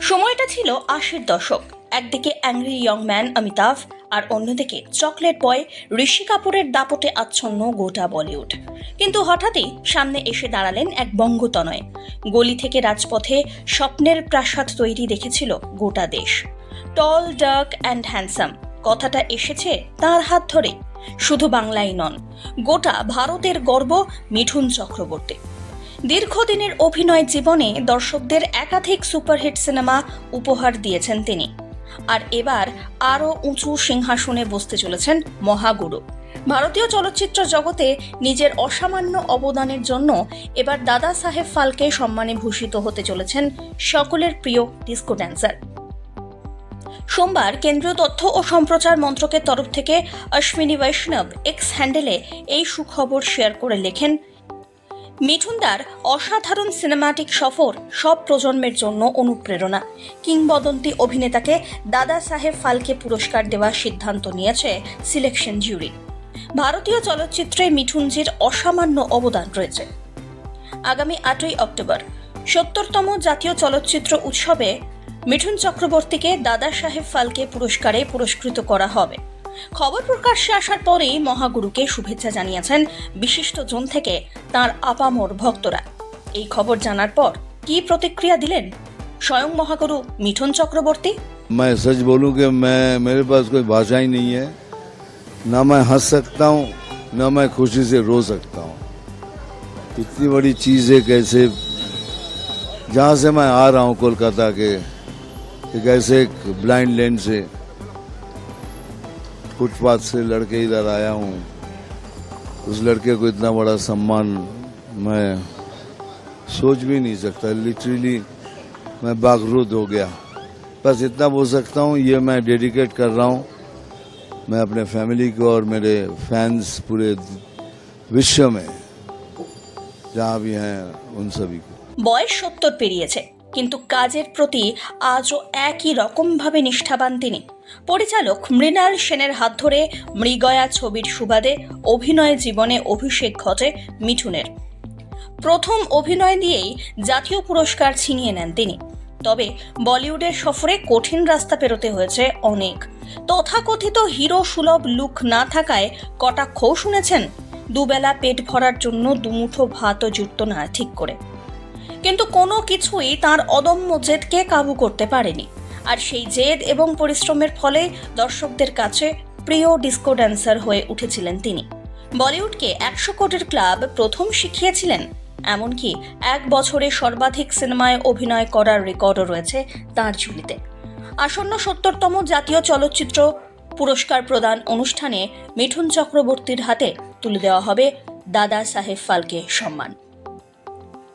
সময়টা ছিল আশির দশক। একদিকে অ্যাংরি ইয়ং ম্যান অমিতাভ আর অন্যদিকে চকলেট বয় ঋষি কাপুরের দাপটে আচ্ছন্ন গোটা বলিউড। কিন্তু হঠাৎই সামনে এসে দাঁড়ালেন এক বঙ্গতনয়। গলি থেকে রাজপথে স্বপ্নের প্রাসাদ তৈরি দেখেছিল গোটা দেশ। টল, ডার্ক অ্যান্ড হ্যান্ডসাম, কথাটা এসেছে তার হাত ধরে। শুধু বাংলাই নন, গোটা ভারতের গর্ব মিঠুন চক্রবর্তী। দীর্ঘদিনের অভিনয় জীবনে দর্শকদের একাধিক সুপারহিট সিনেমা উপহার দিয়েছেন তিনি। আর এবার আরও উঁচু সিংহাসনে বসতে চলেছেন মহাগুরু। ভারতীয় চলচ্চিত্র জগতে নিজের অসামান্য অবদানের জন্য এবার দাদা সাহেব ফালকে সম্মানে ভূষিত হতে চলেছেন সকলের প্রিয় ডিস্কো ড্যান্সার। সোমবার কেন্দ্রীয় তথ্য ও সম্প্রচার মন্ত্রকের তরফ থেকে অশ্বিনী বৈষ্ণব এক্স হ্যান্ডেলে এই সুখবর শেয়ার করে লেখেন মিঠুনদার অসাধারণ সিনেমাটিক সফর সব প্রজন্মের জন্য অনুপ্রেরণা। কিংবদন্তি অভিনেতাকে দাদা সাহেব ফালকে পুরস্কার দেওয়ার সিদ্ধান্ত নিয়েছে সিলেকশন জুরি ভারতীয় চলচ্চিত্রে মিঠুনজির অসামান্য অবদান রয়েছে। আগামী আটই অক্টোবর, সত্তরতম জাতীয় চলচ্চিত্র উৎসবে মিঠুন চক্রবর্তীকে দাদা সাহেব ফালকে পুরস্কারে পুরস্কৃত করা হবে। খবর প্রকাশ্যে আসার পরেই মহাগুরুকে শুভেচ্ছা জানিয়েছেন বিশিষ্ট জন থেকে তার আপামর ভক্তরা এই খবর জানার পর কি প্রতিক্রিয়া দিলেন স্বয়ং মহাগুরু মিঠুন চক্রবর্তী मैं सच बोलूं कि मैं मेरे पास कोई भाषा ही नहीं है ना मैं हंस सकता हूं ना मैं खुशी से रो सकता हूं इतनी बड़ी चीज़ है कैसे जहां से मैं आ रहा हूं कोलकाता के एक ऐसे एक ब्लाइंड लैंड से फुटपाथ से लड़के इधर आया हूं उस लड़के को इतना बड़ा सम्मान मैं सोच भी नहीं सकता लिटरली मैं बागरूद हो गया बस इतना बोल सकता हूँ ये मैं डेडिकेट कर रहा हूँ मैं अपने फैमिली को और मेरे फैंस पूरे विश्व में जहाँ भी हैं उन सभी को বয়স সত্তর পেরিয়েছে কিন্তু কাজের প্রতি আজও একই রকমভাবে নিষ্ঠাবান তিনি। পরিচালক মৃণাল সেনের হাত ধরে মৃগয়া ছবির সুবাদে অভিনয় জীবনে অভিষেক ঘটে মিঠুনের। প্রথম অভিনয় দিয়েই জাতীয় পুরস্কার ছিনিয়ে নেন তিনি। তবে বলিউডের সফরে কঠিন রাস্তা পেরোতে হয়েছে অনেক। তথাকথিত হিরো সুলভ লুক না থাকায় কটাক্ষও শুনেছেন, দুবেলা পেট ভরার জন্য দুমুঠো ভাতও জুটত না ঠিক করে। কিন্তু কোনো কিছুই তার অদম্য জেদকে কাবু করতে পারেনি। আর সেই জেদ এবং পরিশ্রমের ফলে দর্শকদের কাছে প্রিয় ডিস্কো ড্যান্সার হয়ে উঠেছিলেন তিনি। বলিউডকে একশো কোটির ক্লাব প্রথম শিখিয়েছিলেন। এমনকি এক বছরে সর্বাধিক সিনেমায় অভিনয় করার রেকর্ডও রয়েছে তার ঝুলিতে। আসন্ন সত্তরতম জাতীয় চলচ্চিত্র পুরস্কার প্রদান অনুষ্ঠানে মিঠুন চক্রবর্তীর হাতে তুলে দেওয়া হবে দাদা সাহেব ফালকে সম্মান।